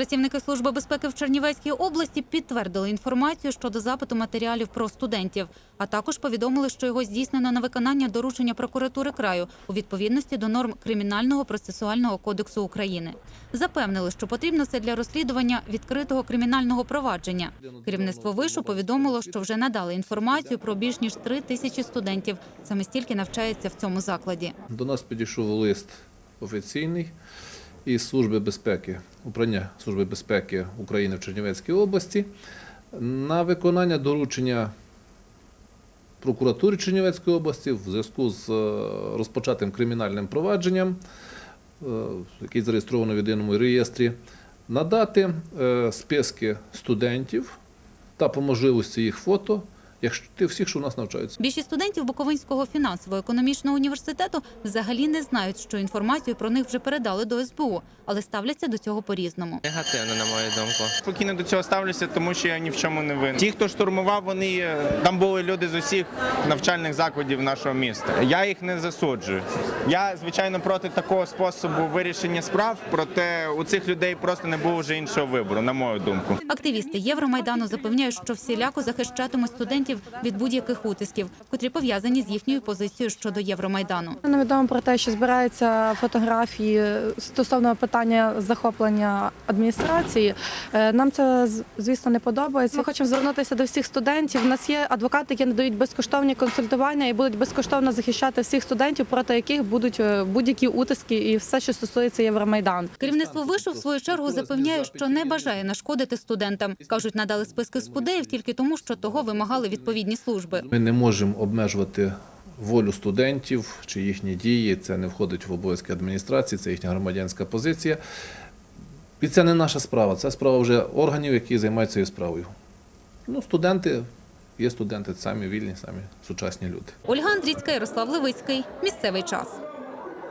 Працівники Служби безпеки в Чернівецькій області підтвердили інформацію щодо запиту матеріалів про студентів, а також повідомили, що його здійснено на виконання доручення прокуратури краю у відповідності до норм Кримінального процесуального кодексу України. Запевнили, що потрібно це для розслідування відкритого кримінального провадження. Керівництво вишу повідомило, що вже надали інформацію про більш ніж три тисячі студентів. Саме стільки навчається в цьому закладі. До нас підійшов лист офіційний із Служби безпеки, управління Служби безпеки України в Чернівецькій області на виконання доручення прокуратури Чернівецької області в зв'язку з е, розпочатим кримінальним провадженням, е, який зареєстровано в єдиному реєстрі, надати е, списки студентів та по можливості їх фото, якщо ти всіх, що у нас навчаються. Більшість студентів Буковинського фінансово-економічного університету взагалі не знають, що інформацію про них вже передали до СБУ, але ставляться до цього по-різному. Негативно, на мою думку. Спокійно до цього ставлюся, тому що я ні в чому не винен. Ті, хто штурмував, вони там були люди з усіх навчальних закладів нашого міста. Я їх не засуджую. Я звичайно проти такого способу вирішення справ, проте у цих людей просто не було вже іншого вибору, на мою думку. Активісти Євромайдану запевняють, що всіляко захищатимуть студентів від будь-яких утисків, котрі пов'язані з їхньою позицією щодо Євромайдану. Нам відомо про те, що збираються фотографії стосовно питання захоплення адміністрації. Е, Нам це звісно не подобається. Ми хочемо звернутися до всіх студентів. У нас є адвокати, які надають безкоштовні консультування і будуть безкоштовно захищати всіх студентів, проти яких будуть е, будь-які утиски і все, що стосується Євромайдану. Керівництво вишу в свою чергу запевняє, що не бажає нашкодити студентам. кажуть, надали списки спудеїв тільки тому, що того вимагали відповідні служби. Ми не можемо обмежувати волю студентів чи їхні дії. Це не входить в обов'язки адміністрації, це їхня громадянська позиція. І це не наша справа, це справа вже органів, які займаються цією справою. Ну, студенти є студенти, самі вільні, самі сучасні люди. Ольга Андрійська, Ярослав Левицький. Місцевий час.